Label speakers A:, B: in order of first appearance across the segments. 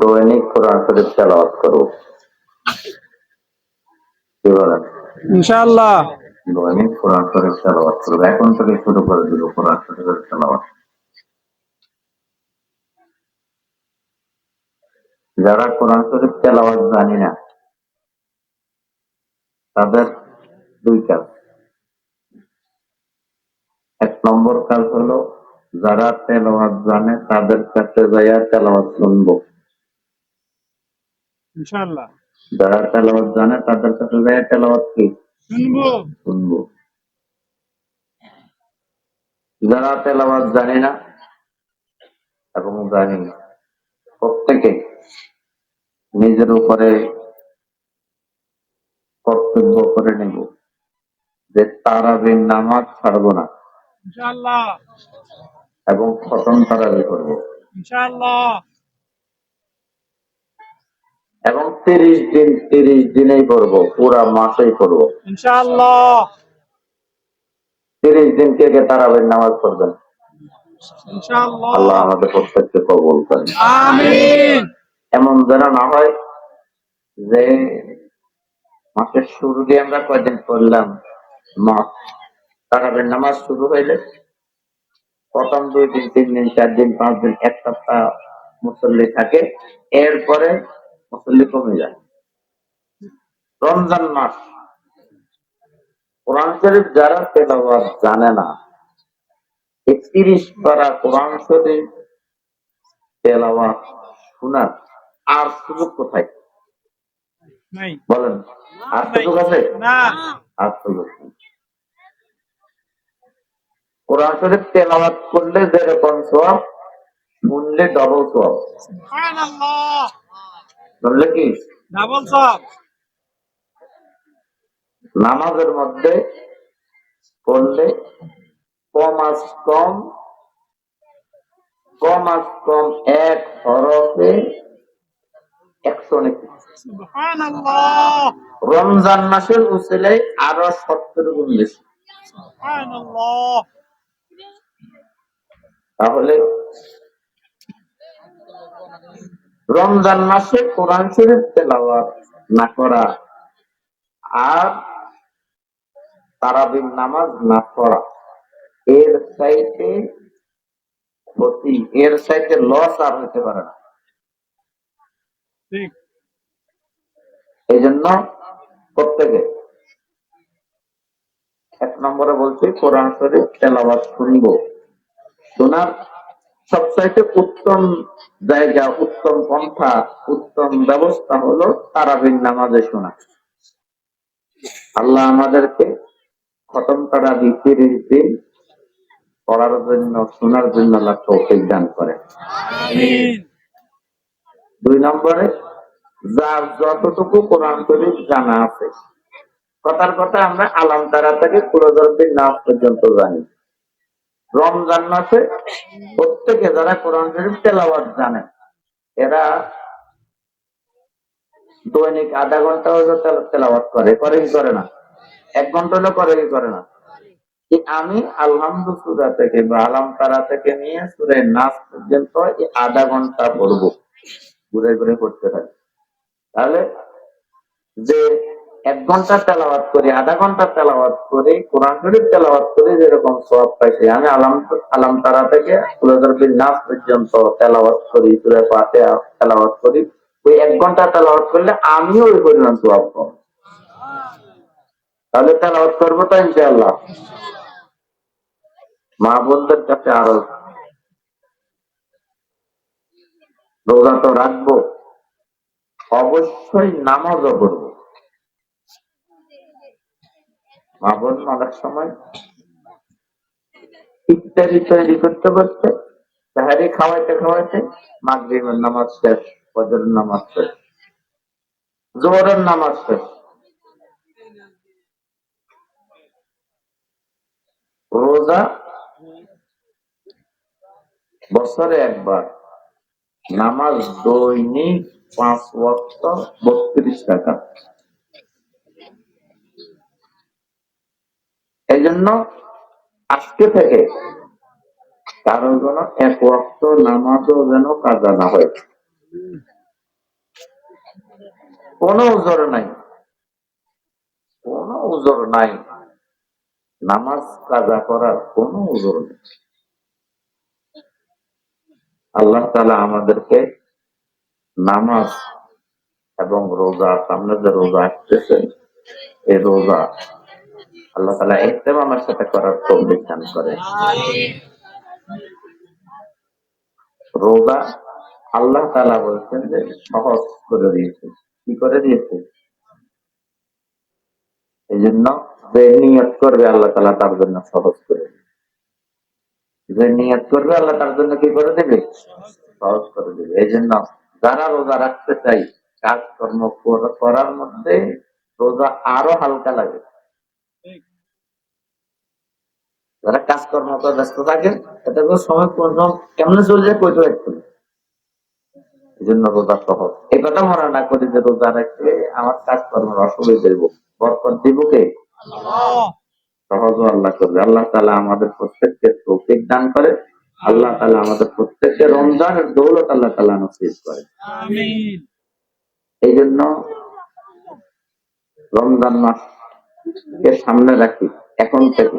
A: দৈনিক কোরআন শরীফ তেলাওয়াত করব কি বলেন?
B: ইনশাআল্লাহ।
A: দৈনিক কোরআন শরীফ তেলাওয়াত করব। এখন থেকে শুরু করে দিব কোরআন শরীফের তেলাওয়াত। যারা কোরআন শরীফ তেলাওয়াত জানি না তাদের দুই কাজ। এক নম্বর কাজ হলো যারা তেলাওয়াত জানে তাদের কাছে যাইয়া তেলাওয়াত শুনব।
B: ইনশাআল্লাহ।
A: যারা তেলাওয়াত জানে তাদের যাইয়া তেলাওয়াত কি?
B: শুনব।
A: শুনব। যারা তেলাওয়াত জানে না এবং জানি না প্রত্যেকে নিজের উপরে কর্তব্য করে নেব যে তারাবির নামাজ ছাড়বো না।
B: ইনশাআল্লাহ।
A: এবং খতম তারাবি করব।
B: ইনশাআল্লাহ।
A: এবং তিরিশ দিন তিরিশ দিনেই করব পুরা মাসেই করব।
B: ইনশাআল্লাহ।
A: তিরিশ দিন কে কে তারাবির নামাজ পড়বেন? আল্লাহ আমাদের প্রত্যেককে কবল করেন। এমন যেন না হয় যে মাসের শুরু দিয়ে আমরা কয়দিন করলাম? মাস। তারাবের নামাজ শুরু হইলে প্রথম দুই দিন তিন দিন চার দিন পাঁচ দিন এক সপ্তাহ মুসল্লি থাকে। এরপরে মুসল্লি কমে যায়। রমজান মাস। কোরআন শরীফ যারা তেলাওয়াত জানে না এই তিরিশ পারা কোরআন শরীফ তেলাওয়াত শোনার আর সুযোগ কোথায়? বলেন আর সুযোগ আছে? আর সুযোগ কোরআন শরীফ তেলাওয়াত করলে যেরকম সব শুনলে ডবল সব কি? নামাজের মধ্যে পড়লে কমাস কম কমাস কম এক হরফে একশো রমজান মাসের উসিলায় আরও সত্তর গুণ বেশি। তাহলে রমজান মাসে কোরআন শরীফ তেলাওয়াত না করা আর তারাবির নামাজ না পড়া এর সাইতে ক্ষতি এর সাইতে লস আর হতে পারে না। এই জন্য প্রত্যেকে এক নম্বরে বলছি কোরআন শরীফ তেলাওয়াত শুনব। শোনার সবচাইতে উত্তম জায়গা উত্তম পন্থা উত্তম ব্যবস্থা হলো তারাবির নামাজে শোনা। আল্লাহ আমাদেরকে খতম তারাবি তিরিশ দিন পড়ার জন্য শোনার জন্য আল্লাহ তৌফিক দান করে দুই নম্বরে যার যতটুকু কোরআন শরীফ জানা আছে কথার কথা আমরা আলাম তারা থেকে কুরদরবির নাম পর্যন্ত জানি। রমজান মাসে প্রত্যেকে যারা কোরআন শরীফ তেলাওয়াত জানে, এরা দৈনিক আধা ঘণ্টা তেলাওয়াত করে করে কি করে না। এক ঘণ্টা হলো করে কি করে না। আমি আলহামদু থেকে বা আলাম তারা থেকে নিয়ে সুরে নাচ পর্যন্ত আধা ঘণ্টা পড়ব। ঘুরে ঘুরে পড়তে থাকি। তাহলে যে এক ঘণ্টা তেলাওয়াত করি, আধা ঘণ্টা তেলাওয়াত করি, কোরআন শরীফ তেলাওয়াত করি, যেরকম সব পাইছি। আমি আলাম আলাম তারা থেকে নাস পর্যন্ত তেলাওয়াত করি, সুরে পাতে তেলাওয়াত করি। ওই এক ঘণ্টা তেলাওয়াত করলে আমিও ওই পরিমাণ সব তাহলে তেলাওয়াত করব তো ইনশাআল্লাহ। মা বোনদের কাছে আরও রোজা তো রাখব। অবশ্যই নামাজও পড়ব। মা বোন অনেক সময় ইত্যাদি তৈরি করতে করতে সাহারি খাওয়াইতে খাওয়াইতে মাগরিবের নামাজ শেষ, ফজরের নামাজ শেষ, জোহরের নামাজ শেষ। রোজা বছরে একবার, নামাজ দৈনিক পাঁচ ওয়াক্ত বত্রিশ টাকা এই জন্য আজকে থেকে কারও যেন এক ওয়াক্ত নামাজও যেন কাজা না হয়। কোনো উজর নাই। কোনো উজর নাই। নামাজ কাজা করার কোনো উজর নেই। আল্লাহ তালা আমাদেরকে নামাজ এবং রোজা, সামনে যে রোজা আসতেছে, এই রোজা আল্লাহ তালা আমার সাথে করার তৌফিক দান করে। রোজা আল্লাহ তালা বলছেন যে সহজ করে দিয়েছে। কি করে দিয়েছে? এই জন্য যে নিয়ত করবে আল্লাহ তালা তার জন্য সহজ করে দিবে। যে নিয়ত করবে আল্লাহ তার জন্য কি করে দেবে? সহজ করে দেবে। এই জন্য যারা রোজা রাখতে চাই কাজকর্ম করার মধ্যে রোজা আরও হালকা লাগে। যারা কাজকর্ম করে ব্যস্ত থাকে এটা সময় কোন কেমনে চলে যায় কইতে পারতো না। এই জন্য রোজা সহজ এই কথা মনে না করি যে রোজা রাখলে আমার কাজকর্মের অসুবিধা দেব বরকত দিব কে? সহজ আল্লাহ করবে। আল্লাহ তালা আমাদের প্রত্যেককে তৌফিক দান করে। আল্লাহ তালা আমাদের প্রত্যেককে রমজানের দৌলত আল্লাহ তালা নসিব করে। এই জন্য রমজান মাস কে সামনে রাখি এখন থেকে।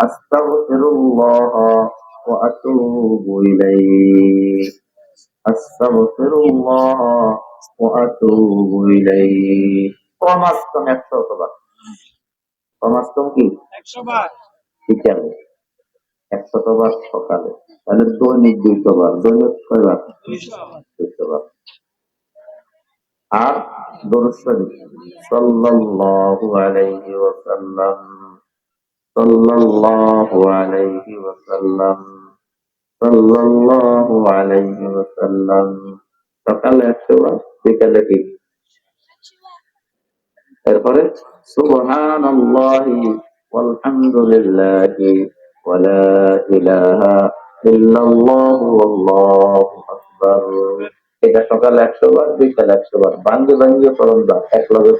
A: أستغفر الله وأتوب إليه أستغفر الله وأتوب إليه কমাস্তম একশো অথবার কমাস্তম কি
B: একশো বার
A: বিকালে একশতবার সকালে তাহলে দৈনিক দুইশোবার দৈনিক কয়বার
B: দুইশো
A: দুইশোবার আর দরুদ শরীফ সাল্লাল্লাহু আলাইহি ওয়াসাল্লাম সাল্লাল্লাহু আলাইহি ওয়াসাল্লাম, সাল্লাল্লাহু আলাইহি ওয়াসাল্লাম। সকালে একশো বার বিকালে কি? এরপরে, সুবহানাল্লাহি ওয়ালহামদুলিল্লাহি ওয়ালা ইলাহা ইল্লাল্লাহু ওয়াল্লাহু আকবার। এটা সকালে একশো বার বিকাল একশো বার বাঙ্গে করণ যা এক লগে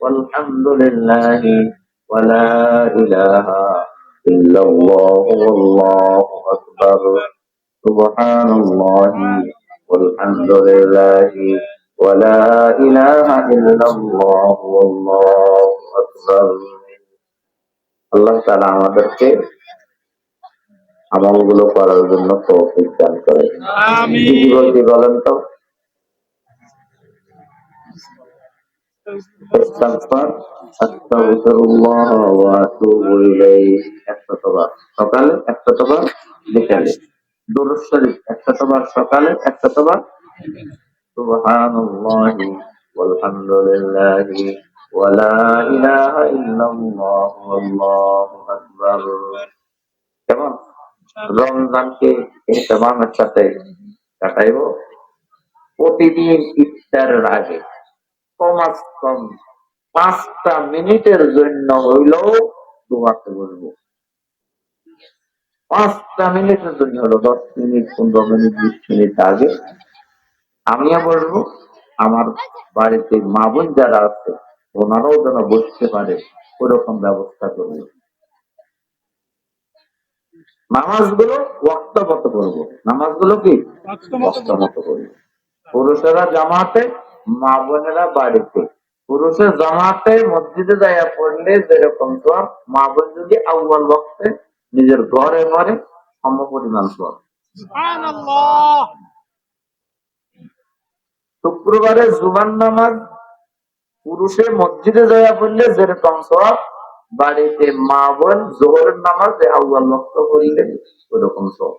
A: পড়ে গেলে সুবহানাল্লাহি ওয়ালহামদুলিল্লাহি ওয়ালা ইলাহা ইল্লাল্লাহু ওয়াল্লাহু আকবার। সুবহানাল্লাহি ওয়ালহামদুলিল্লাহি ওয়ালা ইলাহা ইল্লাল্লাহু ওয়াল্লাহু আকবার। আল্লাহ তাআলা আমাদেরকে আমলগুলো করার জন্য তৌফিক দান করে বলেন তো? আস্তাগফিরুল্লাহ ওয়া আতুবু ইলাইহি একশতবার সকালে বিকালে দুরূদ শরীফ একশতবার সকালে একশতবার সুবহানাল্লাহি ওয়ালহামদুলিল্লাহি ওয়ালা ইলাহা ইল্লাল্লাহু আল্লাহু আকবার কেমন রমজানকে ইহতেমামের সাথে প্রতিদিন ইফতারের আগে কমাস কম। পাঁচটা মিনিটের জন্য হইলেও দোয়াতে বলব পাঁচটা মিনিটের জন্য হলো দশ মিনিট পনেরো মিনিট বিশ মিনিট আগে আমিও বলব আমার বাড়িতে মা বোন যারা আছে ওনারাও যেন বসতে পারে ওরকম ব্যবস্থা করব। নামাজগুলো ওয়াক্ত মতো করব। নামাজগুলো কি?
B: ওয়াক্ত মতো
A: করব। পুরুষেরা জামাতে মা বোনেরা বাড়িতে। পুরুষের জামাতে মসজিদে যাইয়া পড়লে যেরকম সব মা বোন যদি আউ্বাল বক্তে নিজের ঘরে ঘরে সম পরিমাণ সব শুক্রবারে জুবান নামাজ পুরুষে মসজিদে যাইয়া পড়লে যেরকম সব বাড়িতে মা বোন জোহরের নামাজ আউ্বাল বক্ত করলে ওরকম সব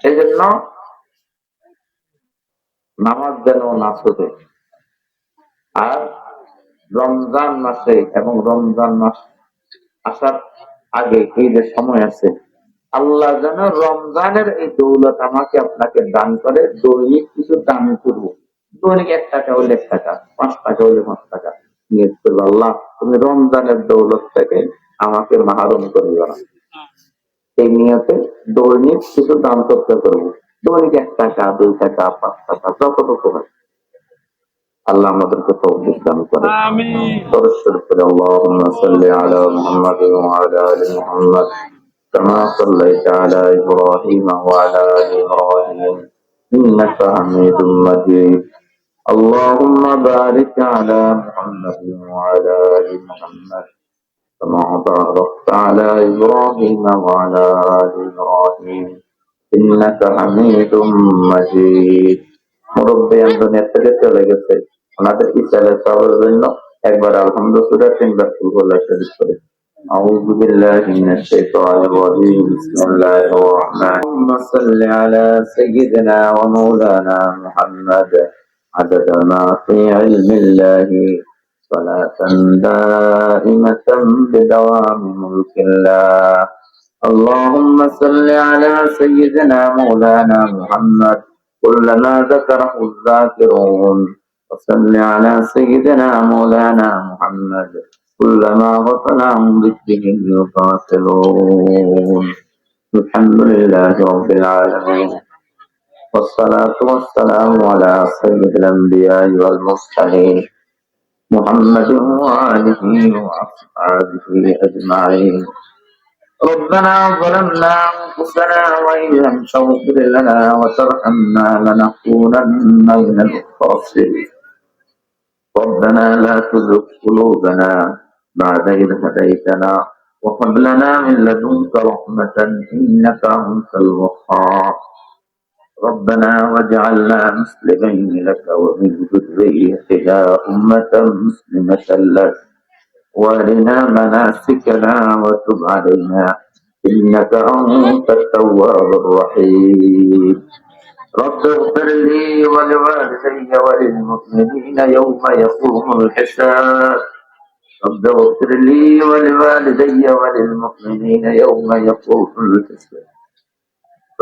A: সেই জন্য নামাজ যেন না ছুটে আর রমজান মাসে এবং রমজান মাস আসার আগে এই যে সময় আছে, আল্লাহ যেন রমজানের এই দৌলত আমাকে আপনাকে দান করে, দৈনিক কিছু দান করব। দৈনিক এক টাকা হলে এক টাকা, পাঁচ টাকা হলে পাঁচ টাকা। নিয়োগ করব, আল্লাহ, তুমি রমজানের দৌলত থেকে আমাকে মাহারম করিও না এই নিয়তে দৈনিক কিছু দান করতে করব। দৈনিক এক টাকা দুই টাকা পাঁচ টাকা যতটুকু হয় আল্লাহ আমাদেরকে তৌফিক দান করে
B: آمين
A: ترشد كده اللهم صل على محمد وعلى ال محمد كما صليت على ابراهيم وعلى ال ابراهيم انك حميد مجيد اللهم بارك على محمد وعلى ال محمد كما باركت على ابراهيم وعلى ال ابراهيم انك حميد مجيد মুরব্বিয়ান দুনিয়া থেকে চলে গেছে ওনাদের ইচ্ছালে সবার জন্য একবার আলহামদুলিল্লাহ তিনবার ফুলগুলা শরীফ করে أعوذ بالله من الشيطان الرجيم بسم الله الرحمن الرحيم اللهم صل على سيدنا ومولانا محمد عدد ما في علم الله صلاة دائمة بدوام ملك الله اللهم صل على سيدنا مولانا محمد. كلما ذكره الذاكرون. وصل على سيدنا مولانا محمد. كلما غفل عن ذكره الحمد لله رب العالمين. والصلاة والسلام على سيد الأنبياء والمرسلين. محمد وآله وأصحابه أجمعين. ربنا ظلمنا أنفسنا وإن لم تغفر لنا وترحمنا لنكونن من الخاسرين. ربنا لا تزغ قلوبنا بعد إذ هديتنا وهب لنا من لدنك رحمة إنك أنت الوهاب. ربنا واجعلنا مسلمين لك ومن ذريتنا أمة مسلمة لك. وارنا مناسكنا وتب علينا إنك أنت التواب الرحيم رب اغفر لي ولوالدي وللمؤمنين يوم يقوم الحساب رب اغفر لي ولوالدي وللمؤمنين يوم يقوم الحساب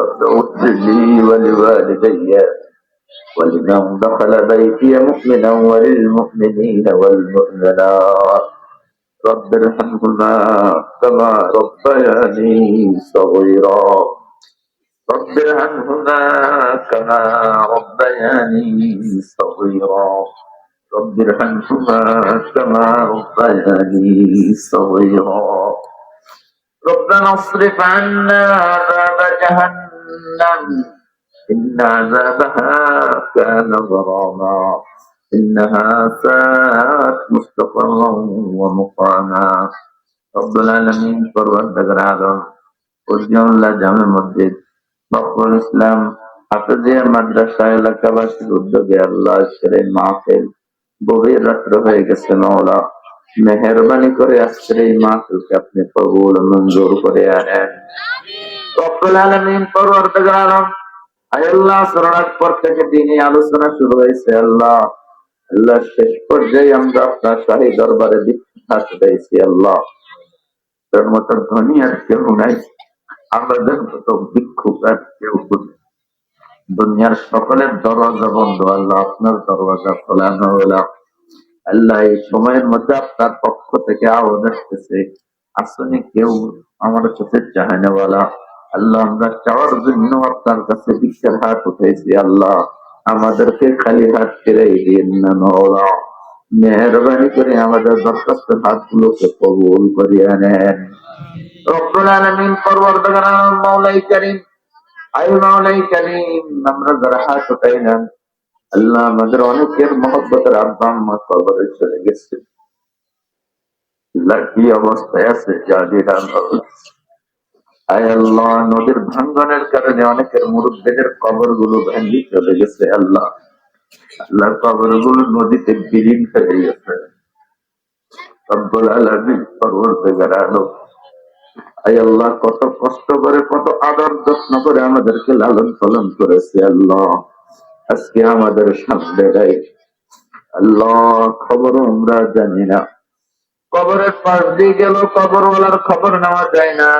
A: رب اغفر لي ولوالدي ولمن دخل بيتي مؤمنا وللمؤمنين والمؤمنات رب ارحمهما كما ربياني صغيرا. رب ارحمهما كما ربياني صغيرا. رب ارحمهما كما ربياني صغيرا. ربنا اصرف عنا عذاب جهنم. إن عذابها كان غراما إنها ساءت مستقرا ومقاما رب العالمين পরবর্তীকার আলম উজ্জ্বল্লাহ জামে মসজিদ বকরুল ইসলাম হাফেজিয়া মাদ্রাসা এলাকাবাসীর উদ্যোগে আল্লাহ আজকের এই মাহফিল গভীর রাত্র হয়ে গেছে মাওলা মেহরবানি করে আজকের এই মাহফিলকে আপনি কবুল ও মঞ্জুর করে আনেন রব্বুল আলামিন পরবর্তীকার আলম আয় আল্লাহ শরণার পর থেকে দিনে আলোচনা শুরু হয়েছে আল্লাহ আল্লাহ শেষ পর্যায়ে আমরা আপনার শাহী দরবারে দীক্ষা পেয়েছি আল্লাহ। তোর মতো ধনী আর কেউ নাই। আমাদের মতো ভিক্ষুক আর কেউ দুনিয়ার সকলের দরজা বন্ধ, আল্লাহ আপনার দরজা খোলানো হলো। আল্লাহ এই সময়ের মধ্যে আপনার পক্ষ থেকে আওয়াজ আসতেছে, আসলে কেউ আমার চোখের চাহানেওয়ালা আল্লাহ, আমরা চাওয়ার জন্য আপনার কাছে ভিক্ষার হাত উঠেছি আল্লাহ। আমাদেরকে খালি হাত ফিরে দিন না মৌলা মেহরবানি করে আমাদের দরখাস্তের হাতগুলোকে কবুল করিয়া নেন। করিম আমরা আল্লাহ আমাদের অনেকের মহব্বতের আব্বা আম্মা চলে গেছে। কি অবস্থায় আছে আল্লাহ। নদীর ভাঙ্গনের কারণে অনেকের মুরব্বীদের কবরগুলো চলে গেছে, আল্লাহ। আল্লাহ কবরগুলো নদীতে বিলীন হয়ে গেছে। কত কষ্ট করে, কত আদর যত্ন করে আমাদেরকে লালন পালন করেছে, আল্লাহ। আজকে আমাদের সামনে আল্লাহ, খবর আমরা জানি না। কবরের পাশ দিয়ে গেল কবরওয়ালার খবর নেওয়া যায় না।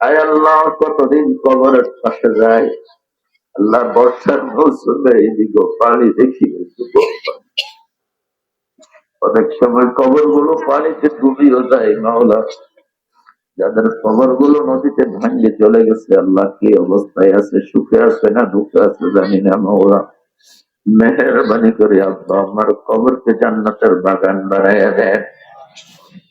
A: আয় আল্লাহ, কতদিন কবরের পাশে যায় আল্লাহ বর্ষার মৌসুমে এইদিকে পানি দেখি অনেক সময় কবরগুলো পানিতে ডুবিও যায়, মাওলা। যাদের কবরগুলো নদীতে ভাঙ্গে চলে গেছে, আল্লাহ কি অবস্থায় আছে, সুখে আছে না দুঃখে আছে, জানি না, মাওলা। মেহরবানি করে, আব্বা, আমার কবরকে জান্নাতের বাগান বানাইয়া দেন।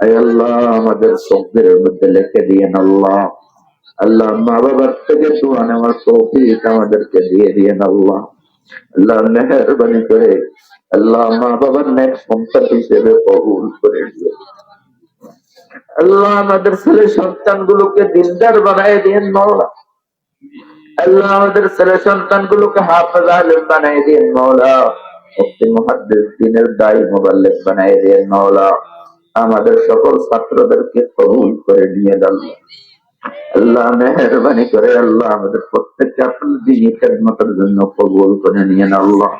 A: আল্লাহ, আমাদের শব্দের মধ্যে লিখে দিয়েন আল্লাহ। আল্লাহ, মা বাবার থেকে দোয়া নেওয়ার তৌফিক আমাদেরকে দিয়ে দিয়েন আল্লাহ। আল্লাহ, মেহরবানি করে আল্লাহ, মা বাবার নেক সন্তান হিসেবে কবুল করে দিয়ে আল্লাহ, আমাদের ছেলে সন্তান গুলোকে দিনদার বানায় দিয়েন মৌলা আল্লাহ, আমাদের ছেলে সন্তান গুলোকে হাফেজ আলেম বানাই দিন মৌলা দিনের দায়ী মোবাল্লেক বানাই দিন মৌলা আমাদের সকল ছাত্রদেরকে কবুল করে নিয়ে আল্লাহ আল্লাহ মেহরবানি করে আল্লাহ আমাদের প্রত্যেককে আপনার দিনী খেদমতের জন্য কবুল করে নিয়ে আল্লাহ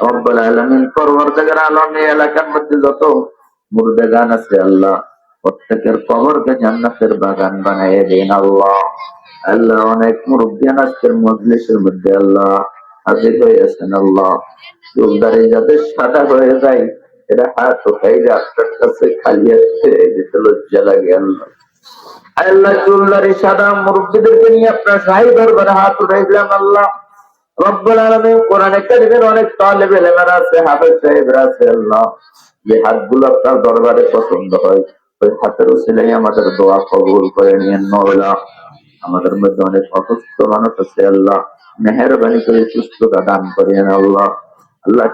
A: রব্বুল আলামিন পরবর্তীকার আলম এলাকার মধ্যে যত মুর্দেগান আছে, আল্লাহ প্রত্যেকের কবরকে জান্নাতের বাগান বানিয়ে দিন আল্লাহ। আল্লাহ অনেক মুরব্বিয়ান আজকের মজলিসের মধ্যে আল্লাহ হাজির হয়ে আছেন আল্লাহ। চুলদারি যাদের সাদা হয়ে যায় হাত কাছে খালি আসছে যেতে লজ্জা লাগে আল্লাহ চুলদারি সাদা মুরব্বীদেরকে নিয়ে আপনার দরবারে হাত আল্লাহ। রব্বুল কোরআনে কারিমের অনেক আছে, হাফেজ আছে, আল্লাহ। যে হাতগুলো আপনার দরবারে পছন্দ হয়, ওই হাতের উসিলাই আমাদের দোয়া কবুল করে নিয়ে মওলা আমাদের মধ্যে অনেক অসুস্থ মানুষ আছে, আল্লাহ। মেহরবানি করে সুস্থতা দান করেন আল্লাহ। আল্লাহ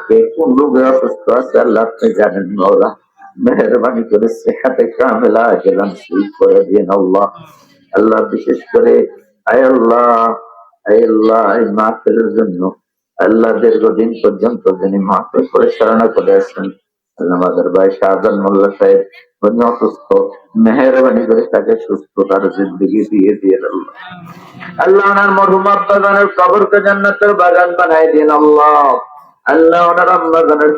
A: অসুস্থ আছে আল্লাহ জানেন মৌলা। মেহরবানি করে সেহাতে কামেলা গেলাম, সেই করে দিন আল্লাহ। আল্লাহ বিশেষ করে, আয় আল্লাহ আয় আল্লাহ, এই মাহফিলের জন্য। আল্লাহ দীর্ঘদিন পর্যন্ত যিনি মাহফিল পরিচালনা করে আল্লাহ আমাদের ভাই শাহজান মোল্লা সাহেব, উনি অসুস্থ। মেহরবানি করে তাকে সুস্থতার জিন্দগি দিয়ে দিয়ে আল্লাহ। আল্লাহ ওনার কবরকে জান্নাতের বাগান বানাই দিন আল্লাহ। আল্লাহ ওনার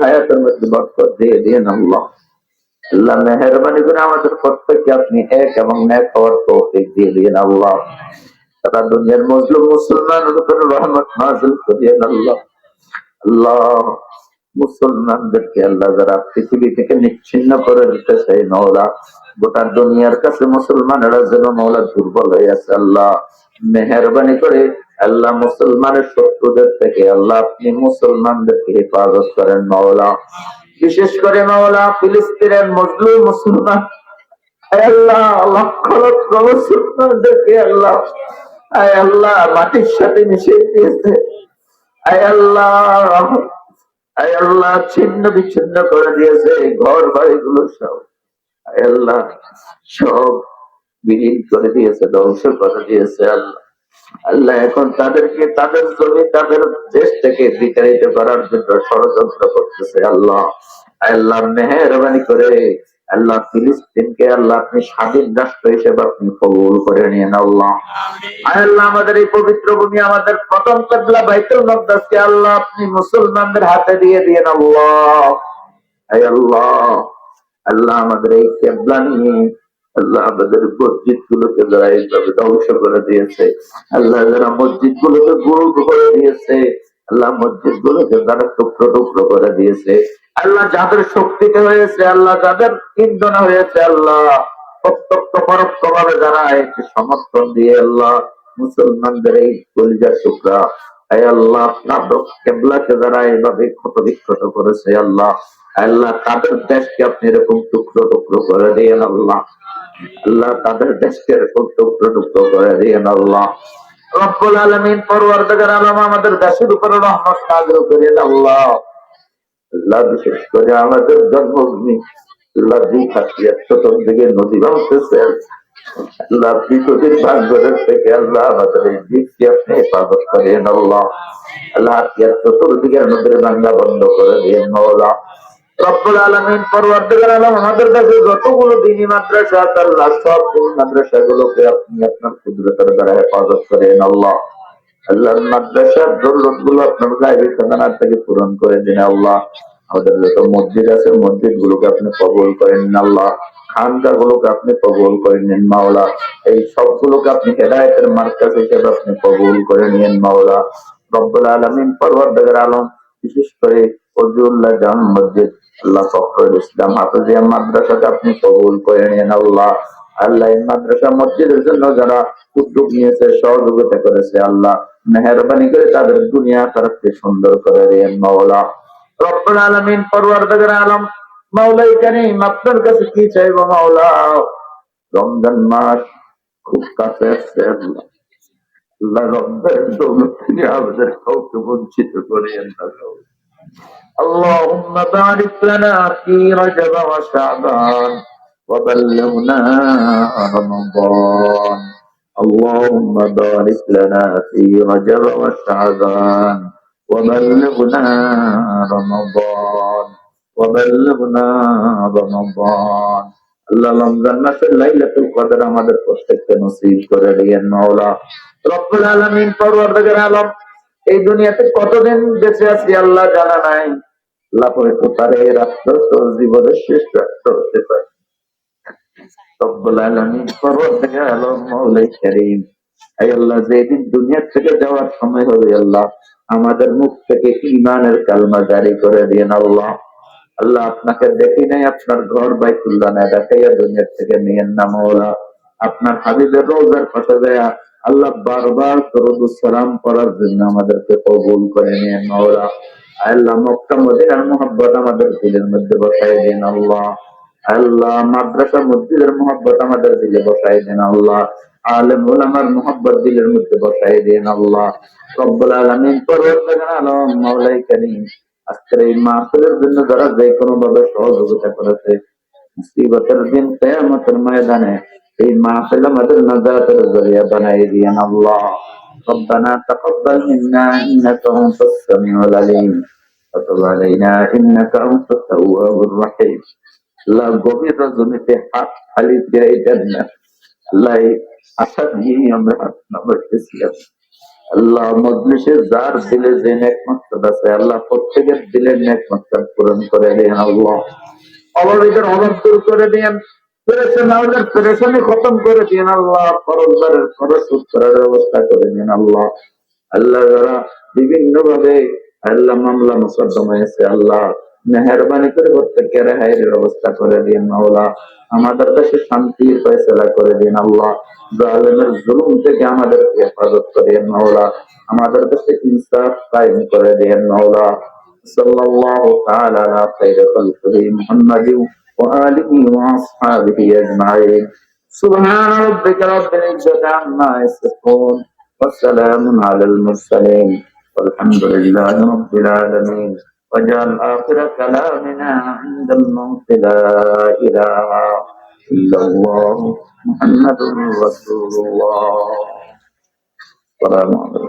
A: হায়াতের মধ্যে বরকত দিয়ে দিন আল্লাহ। আল্লাহ মেহরবানি করে আমাদের প্রত্যেককে আপনি এক এবং ন্যাক হওয়ার তৌফিক দিয়ে দিন আল্লাহ। সারা দুনিয়ার মুসলমানের উপরে রহমত নাজিল করিয়েন আল্লাহ। আল্লাহ মুসলমানদেরকে আল্লাহ যারা পৃথিবী থেকে নিচ্ছিন্ন করে দিতে চাই গোটা দুনিয়ার কাছে মুসলমানেরা যেন মৌলা দুর্বল হয়ে আছে আল্লাহ। মেহরবানি করে আল্লাহ মুসলমানের শত্রুদের থেকে, আল্লাহ আপনি মুসলমানদেরকে হেফাজত করেন মৌলা বিশেষ করে মৌলা ফিলিস্তিনের মজলুম মুসলমান। মাটির সাথে মিশিয়ে দিয়েছে। ছিন্ন বিচ্ছিন্ন করে দিয়েছে ঘর বাড়িগুলো সব। আয় আল্লাহ, সব বিলীন করে দিয়েছে ধ্বংস করে দিয়েছে আল্লাহ। আল্লাহ এখন তাদেরকে তাদের জমি তাদের দেশ থেকে বিতাড়িত করার জন্য ষড়যন্ত্র করতেছে আল্লাহ। আল্লাহ মেহরবানি করে আল্লাহ ফিলিস্তিনকে আল্লাহ আপনি স্বাধীন রাষ্ট্র হিসেবে আপনি কবুল করে নিয়েন আল্লাহ। আল্লাহ আমাদের এই পবিত্র ভূমি আমাদের প্রথম কাবলা বাইতুল মকদাসকে আল্লাহ আপনি মুসলমানদের হাতে দিয়ে দিয়েন আল্লাহ। আল্লাহ আল্লাহ আমাদের এই কেবলা নিয়ে আল্লাহ আমাদের মসজিদ গুলোকে যারা ধ্বংস করে দিয়েছে, আল্লাহ যারা মসজিদ গুলোকে গোল করে দিয়েছে, আল্লাহ মসজিদ গুলোকে যারা টুকরো টুকরো করে দিয়েছে, আল্লাহ যাদের শক্তিতে হয়েছে, আল্লাহ যাদের ইন্ধন হয়েছে, আল্লাহ প্রত্যক্ষ পরোক্ষ ভাবে যারা একে সমর্থন দিয়ে আল্লাহ মুসলমানদের এই কলিজার টুকরা আল্লাহ আপনার কেবলাকে যারা এইভাবে ক্ষত বিক্ষত করেছে, আল্লাহ আল্লাহ তাদের দেশকে আপনি এরকম টুকরো টুকরো করে দিয়েন আল্লাহ। আল্লাহ তাদের দেশকে এরকম টুকরো টুকরো করে দিয়েন আল্লাহ। রব্বুল নদীর বাংলা বন্ধ করে দিন রব্বুল আলমিন পরবর্তীকার আলম আমাদের কাছে মাদ্রাসা আল্লাহ সব আপনি আপনার হেফাজত করেন, আল্লাহ। আল্লাহর মাদ্রাসার আপনার গাইবী থেকে পূরণ করে দিন যত মসজিদ আছে মসজিদ গুলোকে আপনি কবুল করে নিন আল্লাহ। খানকা গুলোকে আপনি কবুল করে নিন মাওলা। এই সবগুলোকে আপনি হেদায়তের মার্কাজ হিসেবে আপনি কবুল করে নিন মাওলা। রব্বুল আলমিন পরবর্তী আলম বিশেষ করে ফজলুল্লাহ জাম মসজিদ আল্লাহ ফখরুল ইসলাম হাফিজিয়া মাদ্রাসাকে আপনি কবুল করে নিন আল্লাহ। আল্লাহ মাদ্রাসা মসজিদের জন্য যারা উদ্যোগ নিয়েছে, সহযোগিতা করেছে আল্লাহ, মেহরবানি করে তাদের দুনিয়া তারফকে সুন্দর করে দিন মাওলা। রব্বুল আলামিন পরওয়ারদিগার আলম মাওলা কারীম, আপনার কাছে কি চাইব মাওলা? রমজান মাস খুব কাছে আসছে আল্লাহ। আল্লাহ রব্বের দৌলত থেকে আমাদের কাউকে বঞ্চিত করিয়েন না। اللهم بارك لنا في رجب وشعبان وبلغنا رمضان اللهم بارك لنا في رجب وشعبان وبلغنا رمضان وبلغنا رمضان আল্লাহ রমজান মাসের লাইলাতুল কদর আমাদের প্রত্যেককে নসিব করে দিয়েন মাওলা রব্বুল আলামিন পরওয়ারদিগার আলম এই দুনিয়াতে কতদিন বেঁচে আছি আল্লাহ জানা নাই। আল্লাহ হয়তো পারে এই রাত্র তোর জীবনের শেষ রাত্র হতে পারে। রব্বুল আলামিন পরওয়ারদিগার আলম মাওলাই কারীম। আই আল্লাহ, যেদিন দুনিয়া থেকে যাওয়ার সময় হবে আল্লাহ, আমাদের মুখ থেকে ইমানের কালমা জারি করে দিন আল্লাহ। আল্লাহ আপনাকে দেখি নাই, আপনার ঘর বাইতুল্লাহ না, দেখাইয়া দুনিয়ার থেকে নিয়েন না মৌলা। আপনার হাবিবের রোজার পাশে দেয়া আল্লাহ বারবার সালাম করার জন্য আমাদেরকে কবুল করে মৌলা আল্লাহ মক্কা মদিনার মোহাব্বত আমাদের দিলের মধ্যে বসাই দিন, আল্লাহ। আল্লাহ মাদ্রাসা মসজিদের মোহাব্বত আমাদের দিলে বসাই দেন, আল্লাহ। আলেম ওলামার মোহাব্বত দিলের মধ্যে বসাই দেন, আল্লাহ। রব্বুল আলামিন আলম, মাওলাই কারীম, আজকের এই মাহফিলের জন্য যারা যে কোনো ভাবে সহযোগিতা করেছে, মুসিবতের দিন, কেয়ামতের ময়দানে এই মাহফিল আমাদের নাজাতের জরিয়া বানাই দিয়েন আল্লাহ ربنا تقبل منا انك انت السميع العليم وتب علينا انك انت التواب الرحيم আল্লাহ গভীর রজনীতে হাত খালি দিয়ে এই জান্নাত আল্লাহ এই আশা নিয়েই আমরা হাত নামাইতেছিলাম আল্লাহ মজলিসে যার দিলে যে নেক মাকসাদ আছে আল্লাহ প্রত্যেকের দিলের নেক মাকসাদ পূরণ করে দেন আল্লাহ অভাবীদের অভাব দূর করে দিন পেরেছেন আমাদের পেরেশানি খতম করে দিন আল্লাহ ফরজদারের খরচ করার ব্যবস্থা করে দিন আল্লাহ। আল্লাহ যারা বিভিন্ন আল্লাহ মামলা মোকদ্দম আল্লাহ মেহরবানি করে ব্যবস্থা করে দিন মাওলা। আমাদের দেশে শান্তির ফয়সলা করে দিন আল্লাহ। জালেমের জুলুম থেকে আমাদেরকে হেফাজত করে মাওলা। আমাদের দেশে ইনসাফ কায়েম করে দিন মাওলা। সাল্লাল্লাহু তাআলা আলা وآله وأصحابه أجمعين. سبحان ربك رب العزة عما يصفون والسلام على المرسلين. والحمد لله رب العالمين. وجعل آخر كلامنا عند الموت لا إله إلا الله محمد رسول الله. السلام عليكم.